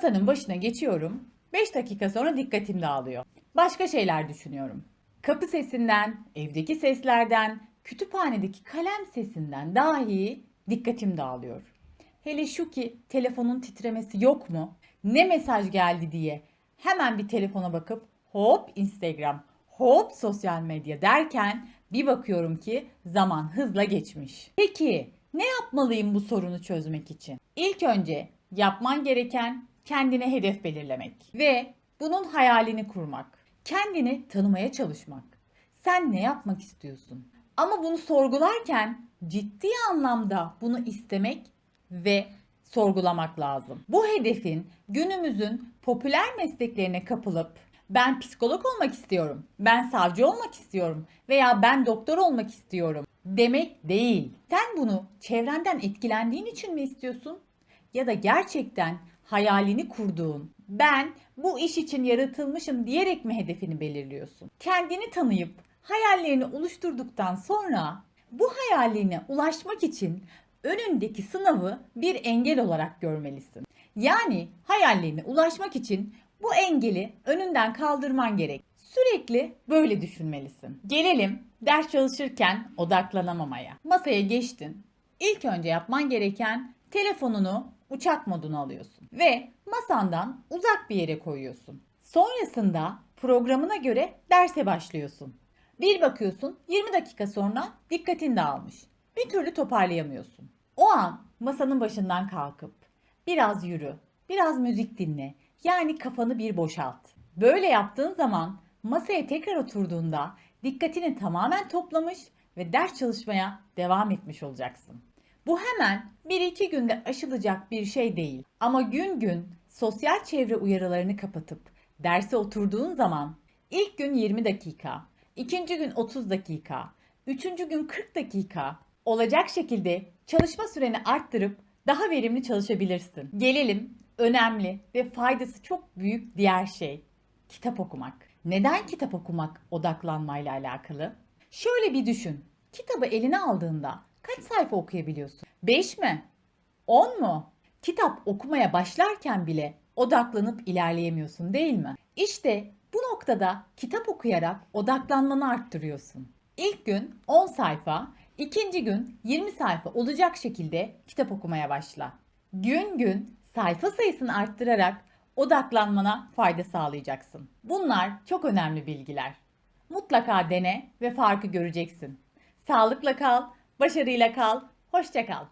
Masanın başına geçiyorum. 5 dakika sonra dikkatim dağılıyor. Başka şeyler düşünüyorum. Kapı sesinden, evdeki seslerden, kütüphanedeki kalem sesinden dahi dikkatim dağılıyor. Hele şu ki telefonun titremesi yok mu? Ne mesaj geldi diye hemen bir telefona bakıp hop Instagram, hop sosyal medya derken bir bakıyorum ki zaman hızla geçmiş. Peki ne yapmalıyım bu sorunu çözmek için? İlk önce yapman gereken kendine hedef belirlemek ve bunun hayalini kurmak. Kendini tanımaya çalışmak. Sen ne yapmak istiyorsun? Ama bunu sorgularken ciddi anlamda bunu istemek ve sorgulamak lazım. Bu hedefin günümüzün popüler mesleklerine kapılıp ben psikolog olmak istiyorum, ben savcı olmak istiyorum veya ben doktor olmak istiyorum demek değil. Sen bunu çevrenden etkilendiğin için mi istiyorsun? Ya da gerçekten hayalini kurduğun, ben bu iş için yaratılmışım diyerek mi hedefini belirliyorsun? Kendini tanıyıp hayallerini oluşturduktan sonra bu hayaline ulaşmak için önündeki sınavı bir engel olarak görmelisin. Yani hayallerine ulaşmak için bu engeli önünden kaldırman gerek. Sürekli böyle düşünmelisin. Gelelim ders çalışırken odaklanamamaya. Masaya geçtin. İlk önce yapman gereken telefonunu uçak moduna alıyorsun ve masandan uzak bir yere koyuyorsun. Sonrasında programına göre derse başlıyorsun. Bir bakıyorsun 20 dakika sonra dikkatin dağılmış. Bir türlü toparlayamıyorsun. O an masanın başından kalkıp biraz yürü, biraz müzik dinle. Yani kafanı bir boşalt. Böyle yaptığın zaman masaya tekrar oturduğunda dikkatini tamamen toplamış ve ders çalışmaya devam etmiş olacaksın. Bu hemen 1-2 günde aşılacak bir şey değil. Ama gün gün sosyal çevre uyarılarını kapatıp derse oturduğun zaman ilk gün 20 dakika, ikinci gün 30 dakika, üçüncü gün 40 dakika olacak şekilde çalışma süreni arttırıp daha verimli çalışabilirsin. Gelelim önemli ve faydası çok büyük diğer şey. Kitap okumak. Neden kitap okumak odaklanmayla alakalı? Şöyle bir düşün. Kitabı eline aldığında kaç sayfa okuyabiliyorsun? 5 mi? 10 mu? Kitap okumaya başlarken bile odaklanıp ilerleyemiyorsun değil mi? İşte bu noktada kitap okuyarak odaklanmanı arttırıyorsun. İlk gün 10 sayfa, ikinci gün 20 sayfa olacak şekilde kitap okumaya başla. Gün gün sayfa sayısını arttırarak odaklanmana fayda sağlayacaksın. Bunlar çok önemli bilgiler. Mutlaka dene ve farkı göreceksin. Sağlıkla kal, başarıyla kal, hoşça kal.